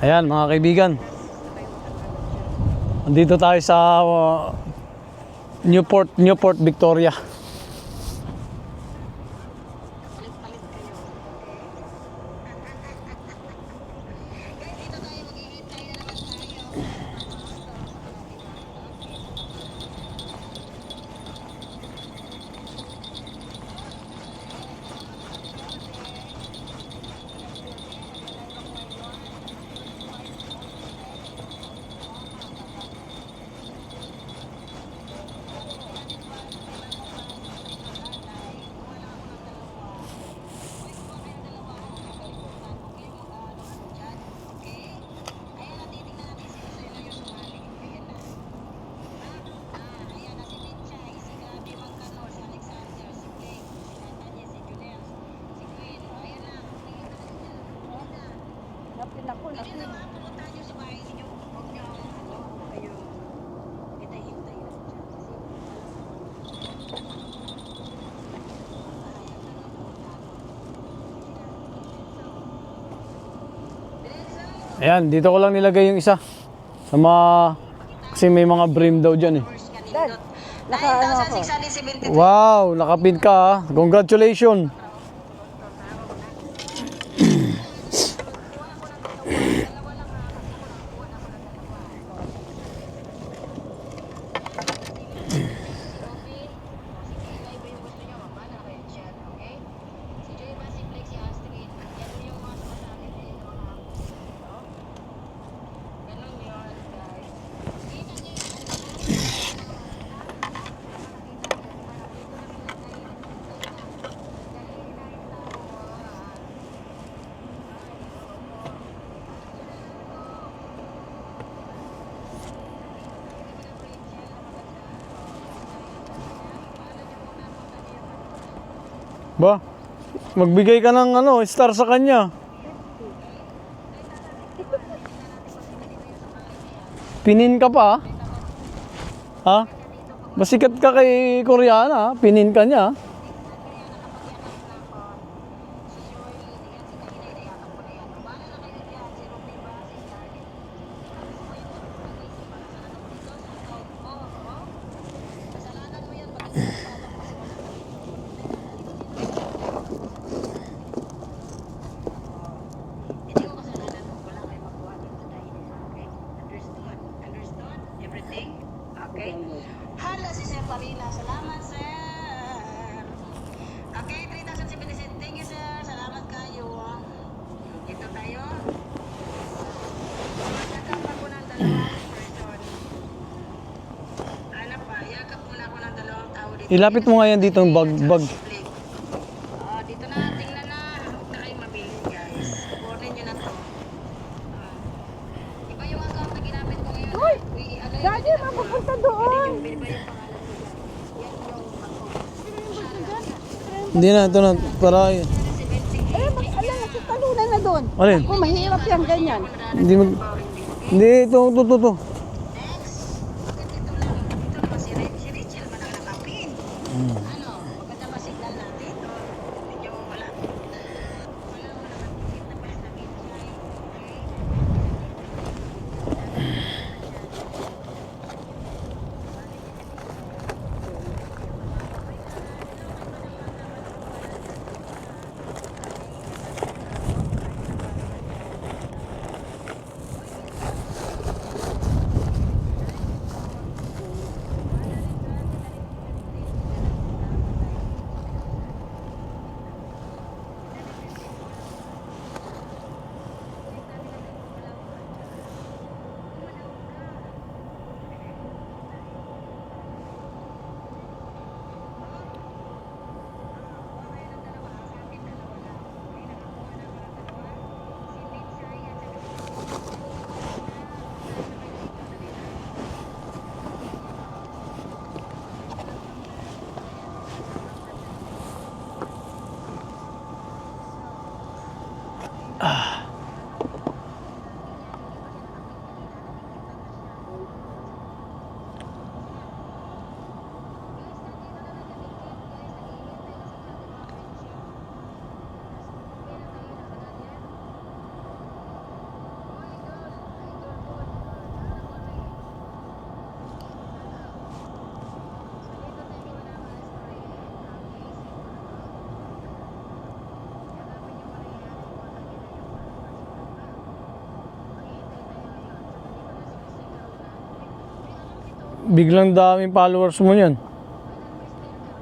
Ayan mga kaibigan. Andito tayo sa uh, Newport, Newport Victoria. Ayan, dito ko lang nilagay yung isa. Sa mga... Kasi may mga brim daw dyan eh. Dad, naka ano ako. Wow, nakapin ka ah. Congratulations. Ba? Magbigay ka ng ano, star sa kanya. Pinin ka pa? Ha? Masikat ka kay Koreana, pinin ka niya. Okay? Hala si Sir Pamila. Salamat, sir. Okay, 3,077. Thank you, sir. Salamat kayo. Dito tayo. Yakap ako ng dalawang person. Ano pa? Yakap muna ako ng dalawang tao dito. Ilapit mo nga yan dito yung bag, bag. Oh, dito na, tingnan na. Huwag na kayo mabili, guys. Kunin nyo na to. Ah. Iba yung account na ginamit ko ngayon. Uy! Ano yun? Daddy, mapupunta doon. Iba yung pangalan ko dyan. Yan yung account. Hindi na, ito na, para Eh, mag, ala, sa talunan na doon. Alin? Kung mahirap yan, ganyan. Hindi mag... Hindi, ito, ito, ito, ito. Biglang daming followers mo yan.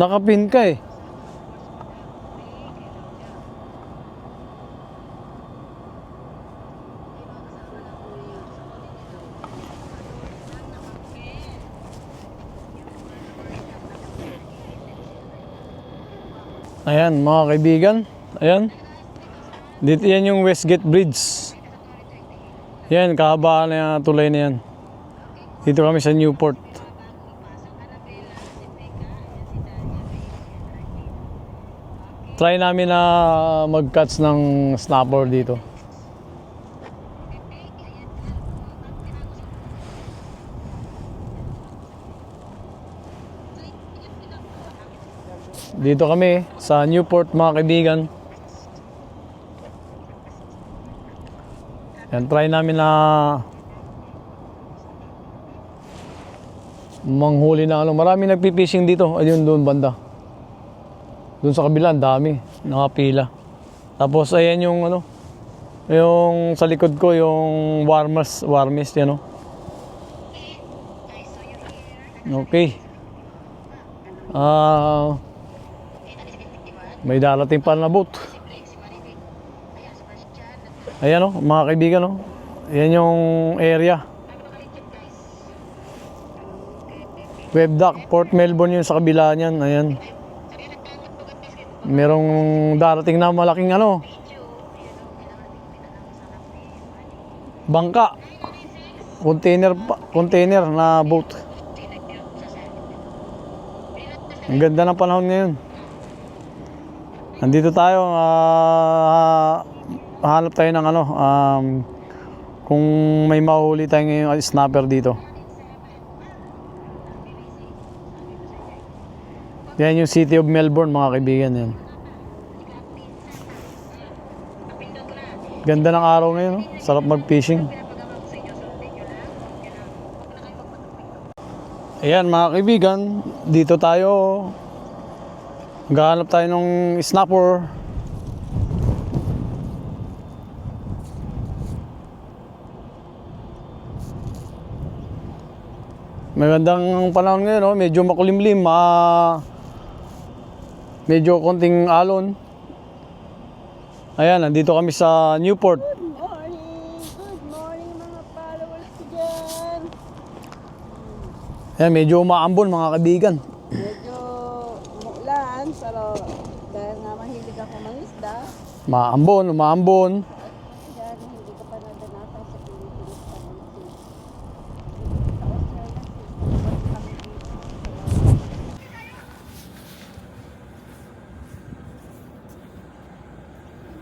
Nakapin ka eh. Ayan, mga kaibigan. Ayan. Dito yan yung Westgate Bridge. Yan, kahabaan na yung tulay na yan. Dito kami sa Newport. Try namin na mag-catch ng snapper dito. Dito kami sa Newport mga kaibigan. Yan, try namin na manghuli na ano. Marami nagpipishing dito. Ayun doon banda. Doon sa kabila, ang dami. Nakapila. Tapos ayan yung ano, yung sa likod ko, yung warmers, warmest, yan o. Okay. Ah, may darating pa na boat. Ayan o, mga kaibigan o. Ayan yung area. Web dock, Port Melbourne yun sa kabila niyan. Ayan. Merong darating na malaking ano. Bangka. Container container na boat. Ang ganda ng panahon ngayon. Nandito tayo, ah, hanap tayo ng ano, um, kung may mahuli tayo ngayong snapper dito. Yan yung City of Melbourne mga kaibigan yan. Ganda ng araw ngayon, no? sarap mag-fishing. Ayan mga kaibigan, dito tayo. Maghahanap tayo ng snapper. Magandang panahon ngayon, no? medyo makulimlim, ah, medyo konting alon. Ayan, nandito kami sa Newport. Good morning! Good morning mga followers dyan! Ayan, medyo umaambon mga kaibigan. Medyo umuulan, pero dahil nga mahilig ako mangisda, Maambon, umaambon. dahil hindi ko pa nadanatan sa Pilipinas pa ng sea. Sa Australia, sea. Kami dito.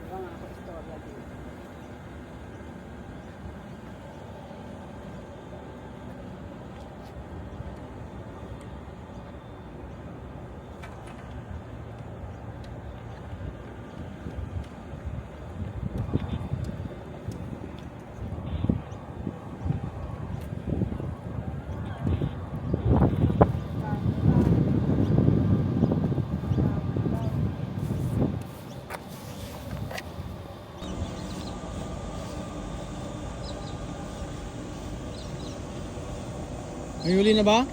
Mga ako istorya dito. May huli na ba?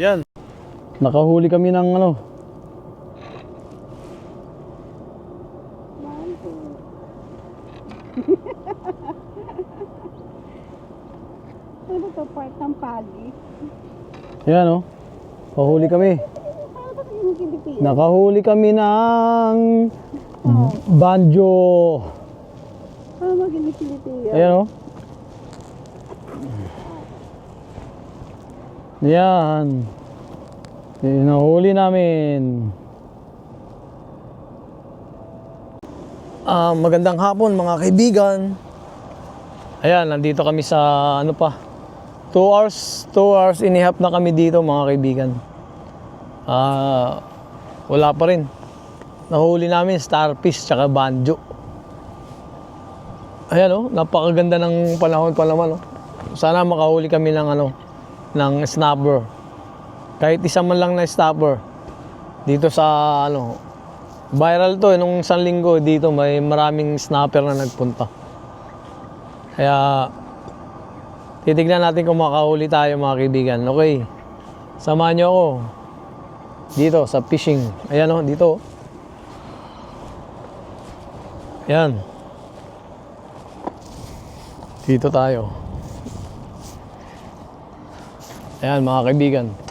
Yan. Nakahuli kami ng ano. Ano to part ng pagi? Yan oh. Pahuli kami. Ano kiliti. Nakahuli kami ng banjo. Ah, magkiliti yan. Ayan o. Yan. Yung nahuli namin. Ah, magandang hapon mga kaibigan. Ayan, nandito kami sa ano pa. 2 hours, 2 hours half na kami dito mga kaibigan. Ah, wala pa rin. Nahuli namin starfish tsaka banjo. Ayan oh, napakaganda ng panahon pa naman oh. Sana makahuli kami ng ano, ng snapper. Kahit isa man lang na snapper. Dito sa ano, viral to eh, nung isang linggo dito may maraming snapper na nagpunta. Kaya titignan natin kung makahuli tayo mga kaibigan. Okay. Samahan niyo ako. Dito sa fishing. Ayan oh, dito. Ayan. Dito tayo. Ayan mga kaibigan.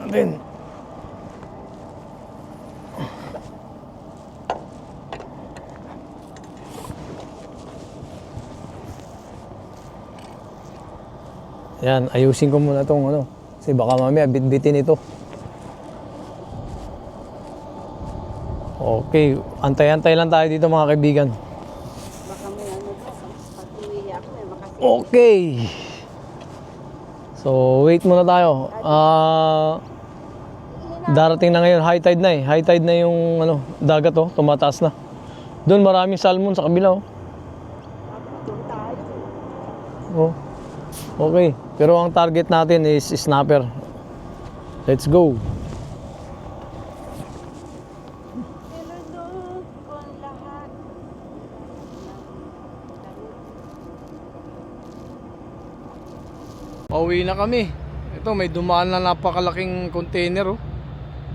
Natin. Ayan, ayusin ko muna tong ano. Kasi baka mamaya bitbitin ito. Okay, antay-antay lang tayo dito mga kaibigan. Ano makasi. Okay. So, wait muna tayo. Ah, darating na ngayon, high tide na eh. High tide na yung ano, dagat oh, tumataas na. Doon maraming salmon sa kabila oh. Oh. Okay, pero ang target natin is snapper. Let's go. Pauwi na kami. Ito, may dumaan na napakalaking container oh.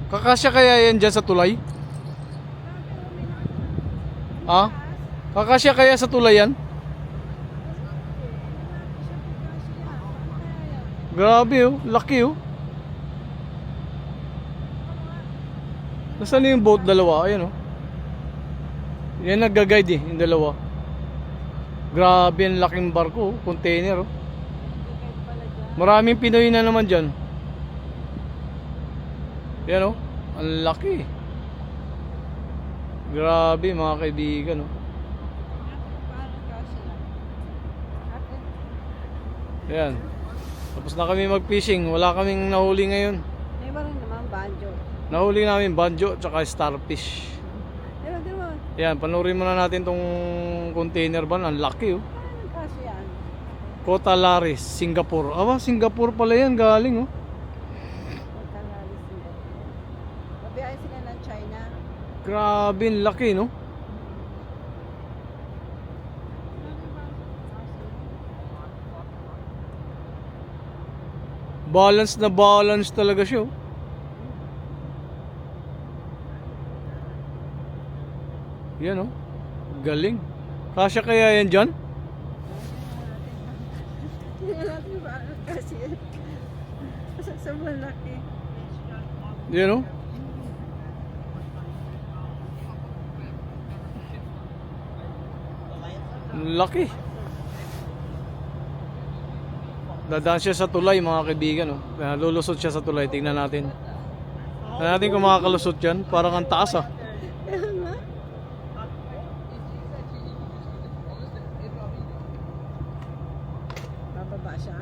Kakasya kaya yan dyan sa tulay? Ha? Kakasya kaya sa tulay yan? Grabe oh, laki oh. Nasaan na yung boat dalawa? Ayan oh. Yan nagga-guide eh, yung dalawa. Grabe ang laking barko oh, container oh. Maraming Pinoy na naman dyan. Yan oh. Ang laki. Grabe mga kaibigan oh. Yan. Tapos na kami mag-fishing. Wala kaming nahuli ngayon. May rin naman, banjo. Nahuli namin banjo tsaka starfish. Pero di ba, Yan, panurin muna natin tong container ban. Ang laki oh. yan? Kota Laris, Singapore. Aba, Singapore pala yan. Galing oh. Grabe, laki no. Balance na balance talaga siya. oh. Yan oh. Galing. Kasya kaya yan dyan? Kasi. Sa malaki. Yan oh. Laki. Dadaan siya sa tulay mga kaibigan. Oh. Lulusot siya sa tulay. Tingnan natin. Tingnan natin kung makakalusot yan. Parang ang taas ah. Bababa siya.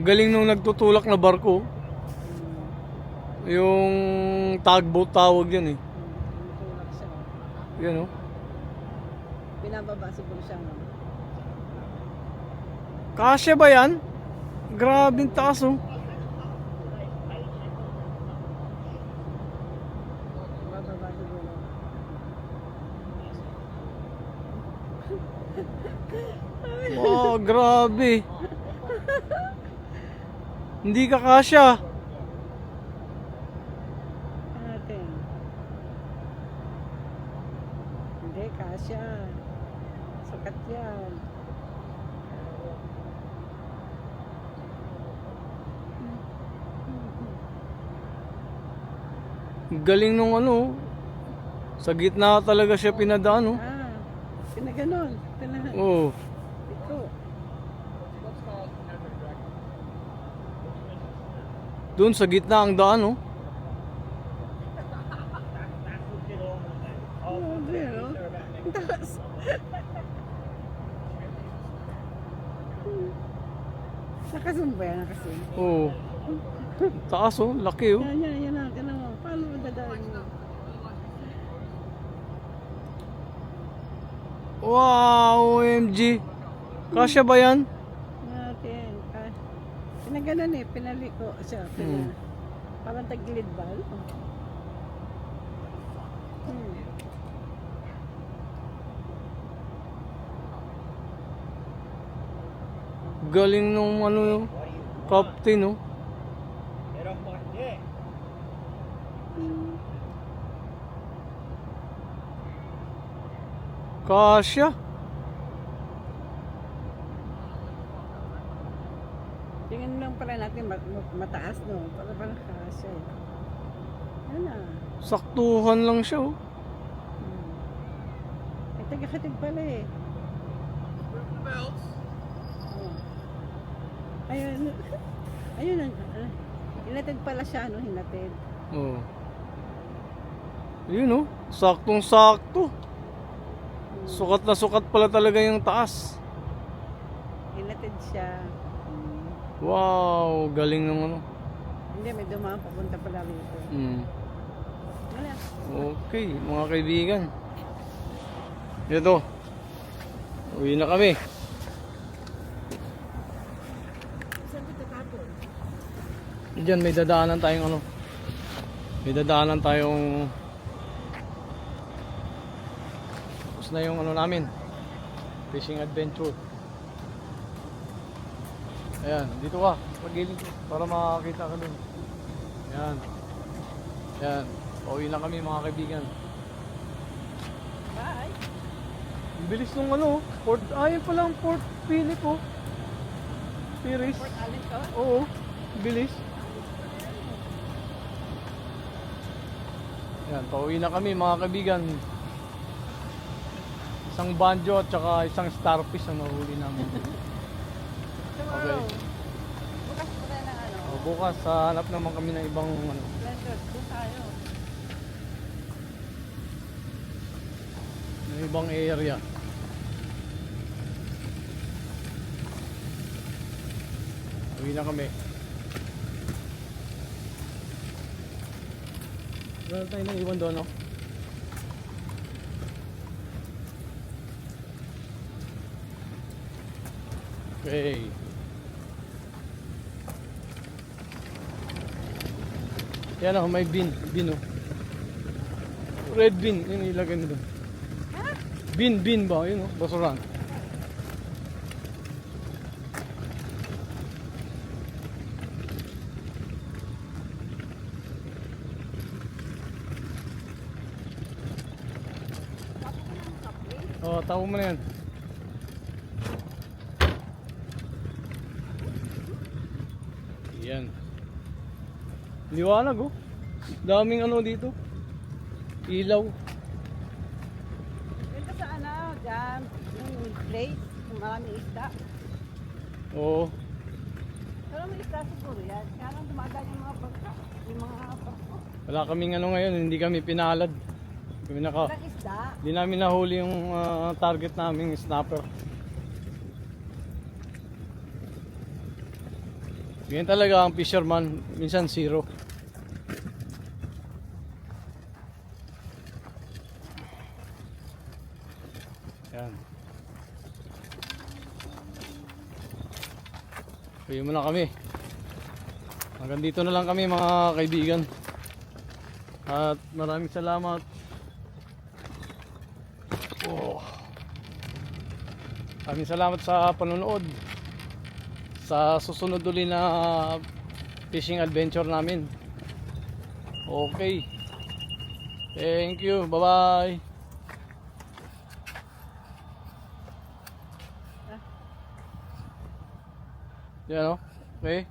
Galing nung nagtutulak na barko. Yung tugboat tawag yan eh. Siya. Yan oh. Binababa siguro siya. No? Kasya ba yan? Grabing taas oh. Bababa siguro. Oh, grabe. Hindi ka kasya. Natin. Hindi, kasya. Sukat yan. Galing nung ano. Sa gitna talaga siya pinadaan, oh. Ah, pinaganon. Talaga. Oo. Ito. Doon sa gitna ang daan, oh. Taas. Nakazoom ba yan? Nakazoom? Oo. Taas, oh. Laki, oh. Yan, yan, yan na. Tinan mo. Paano mo dadaan mo? Wow, OMG. Kasya ba yan? Natin. Ah, pinaganon eh. Pinaliko siya. Pina, Hmm. Parang tagilid ba? Ano? Hmm. Galing nung ano yung captain, oh. Kasya. Tingnan lang pala natin ma- ma- mataas no. Para parang kasya eh. Yan na. Saktuhan lang siya, oh. Hmm. Ay, taga-katid pala eh. Oh. Ayun. Ayun. ang- ah, Hinatid pala siya, no? Hinatid. Oh. Yun, oh. Saktong-sakto. Sukat na sukat pala talaga yung taas. Hinatid siya. Wow, galing ng ano. Hindi, may dumaan papunta pala rito. Mm. Wala. Okay, mga kaibigan. Ito. Uwi na kami. Diyan may dadaanan tayong ano. May dadaanan tayong Tapos na yung ano namin. Fishing adventure. Ayan, dito ka. Pagilid ko para makakita ka dun. Ayan. Ayan. Pauwi na kami mga kaibigan. Bye. Ang bilis nung ano, Port, ayun pa lang Port Philip oh. Piris. Port Allen to? Oo, bilis. Yan, pauwi na kami mga kaibigan. Isang banjo at saka isang starfish ang nahuli namin. Tomorrow. Bukas pa tayo ng ano. O, bukas, sa hanap naman kami ng ibang ano. Pleasure. Doon tayo. ng ibang area. Uwi na kami. Wala tayo nang iwan doon, no? Okay. Yan ako, may bin. Bin, oh. Red bin. Yun ilagay mo doon. Bin, bin ba? Yun, oh, basuran. Oh, tawo mo na. Liwanag oh. Daming ano dito. Ilaw. Dito sa ano, dyan, yung place, maraming isda. Oo. Pero may isda siguro yan. Kaya lang dumadaan yung mga bangka. Yung mga barko. Wala kaming ano ngayon, hindi kami pinalad. Kami naka, Walang isda. Hindi namin nahuli yung ah, target naming snapper. Ganyan talaga ang fisherman, minsan zero. Yan. Uwi muna kami. Hanggang dito na lang kami mga kaibigan. At maraming salamat Oh. Maraming salamat sa panonood. Sa susunod uli na fishing adventure namin. Okay. Thank you. Bye-bye. Yan o. Okay.